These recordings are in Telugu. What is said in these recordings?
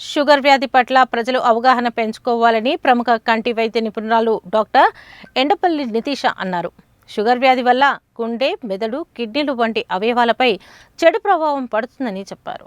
షుగర్ వ్యాధి పట్ల ప్రజలు అవగాహన పెంచుకోవాలని ప్రముఖ కంటి వైద్య నిపుణురాలు డాక్టర్ ఎండపల్లి నితీష అన్నారు. షుగర్ వ్యాధి వల్ల గుండె మెదడు కిడ్నీలు వంటి అవయవాలపై చెడు ప్రభావం పడుతుందని చెప్పారు.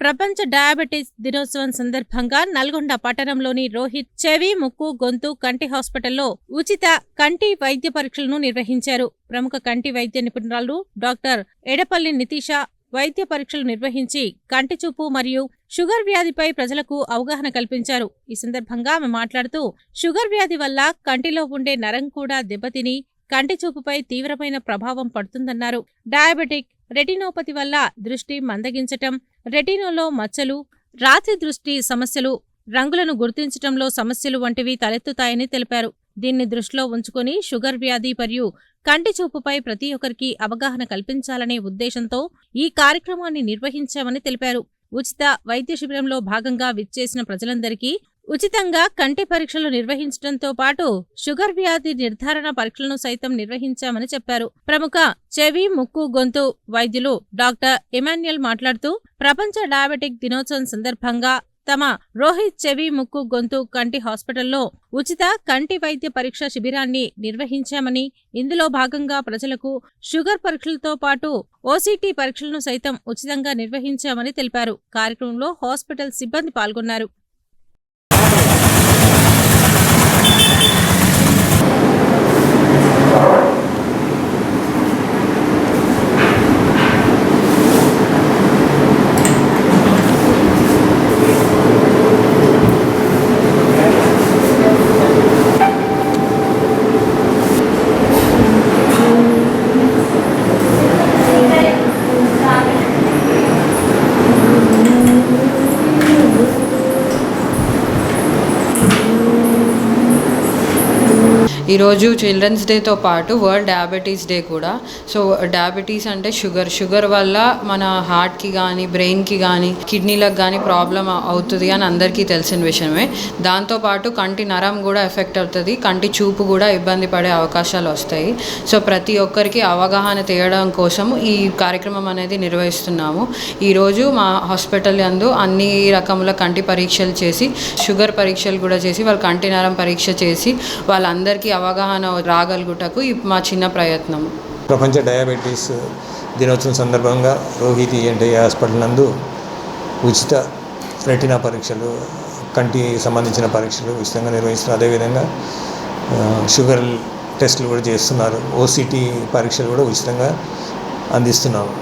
ప్రపంచ డయాబెటీస్ దినోత్సవం సందర్భంగా నల్గొండ పట్టణంలోని రోహిత్ చెవి ముక్కు గొంతు కంటి హాస్పిటల్లో ఉచిత కంటి వైద్య పరీక్షలను నిర్వహించారు. ప్రముఖ కంటి వైద్య నిపుణురాలు డాక్టర్ ఎడపల్లి నితీష వైద్య పరీక్షలు నిర్వహించి కంటి చూపు మరియు షుగర్ వ్యాధిపై ప్రజలకు అవగాహన కల్పించారు. ఈ సందర్భంగా ఆమె మాట్లాడుతూ షుగర్ వ్యాధి వల్ల కంటిలో ఉండే నరం కూడా దెబ్బతిని కంటి చూపుపై తీవ్రమైన ప్రభావం పడుతుందన్నారు. డయాబెటిక్ రెటినోపతి వల్ల దృష్టి మందగించటం రెటినోలో మచ్చలు రాత్రి దృష్టి సమస్యలు రంగులను గుర్తించటంలో సమస్యలు వంటివి తలెత్తుతాయని తెలిపారు. దీన్ని దృష్టిలో ఉంచుకొని షుగర్ వ్యాధి మరియు కంటి చూపుపై ప్రతి ఒక్కరికి అవగాహన కల్పించాలనే ఉద్దేశంతో ఈ కార్యక్రమాన్ని నిర్వహించామని తెలిపారు. ఉచిత వైద్య శిబిరంలో భాగంగా విచ్చేసిన ప్రజలందరికీ ఉచితంగా కంటి పరీక్షలు నిర్వహించడంతో పాటు షుగర్ వ్యాధి నిర్ధారణ పరీక్షలను సైతం నిర్వహించామని చెప్పారు. ప్రముఖ చెవి ముక్కు గొంతు వైద్యులు డాక్టర్ ఎమాన్యుయల్ మాట్లాడుతూ ప్రపంచ డయాబెటిక్ దినోత్సవం సందర్భంగా తమ రోహిత్ చెవి ముక్కు గొంతు కంటి హాస్పిటల్లో ఉచిత కంటి వైద్య పరీక్ష శిబిరాన్ని నిర్వహించామని ఇందులో భాగంగా ప్రజలకు షుగర్ పరీక్షలతో పాటు ఓసీటీ పరీక్షలను సైతం ఉచితంగా నిర్వహించామని తెలిపారు. కార్యక్రమంలో హాస్పిటల్ సిబ్బంది పాల్గొన్నారు. ఈరోజు చిల్డ్రన్స్ డేతో పాటు వరల్డ్ డయాబెటీస్ డే కూడా. సో డయాబెటీస్ అంటే షుగర్ షుగర్ వల్ల మన హార్ట్కి కానీ బ్రెయిన్కి కానీ కిడ్నీలకు కానీ ప్రాబ్లం అవుతుంది అని అందరికీ తెలిసిన విషయమే. దాంతోపాటు కంటి నరం కూడా ఎఫెక్ట్ అవుతుంది. కంటి చూపు కూడా ఇబ్బంది పడే అవకాశాలు వస్తాయి. సో ప్రతి ఒక్కరికి అవగాహన తీయడం కోసం ఈ కార్యక్రమం అనేది నిర్వహిస్తున్నాము. ఈరోజు మా హాస్పిటల్ యందు అన్ని రకముల కంటి పరీక్షలు చేసి షుగర్ పరీక్షలు కూడా చేసి వాళ్ళ కంటి నరం పరీక్ష చేసి వాళ్ళందరికీ అవగాహన రాగలుగుటకు మా చిన్న ప్రయత్నం. ప్రపంచ డయాబెటీస్ దినోత్సవం సందర్భంగా రోహిత్ ఈఎన్టీ హాస్పిటల్ నందు ఉచిత రెటినా పరీక్షలు కంటి సంబంధించిన పరీక్షలు ఉచితంగా నిర్వహిస్తున్నారు. అదేవిధంగా షుగర్ టెస్టులు కూడా చేస్తున్నారు. ఓసిటీ పరీక్షలు కూడా ఉచితంగా అందిస్తున్నాము.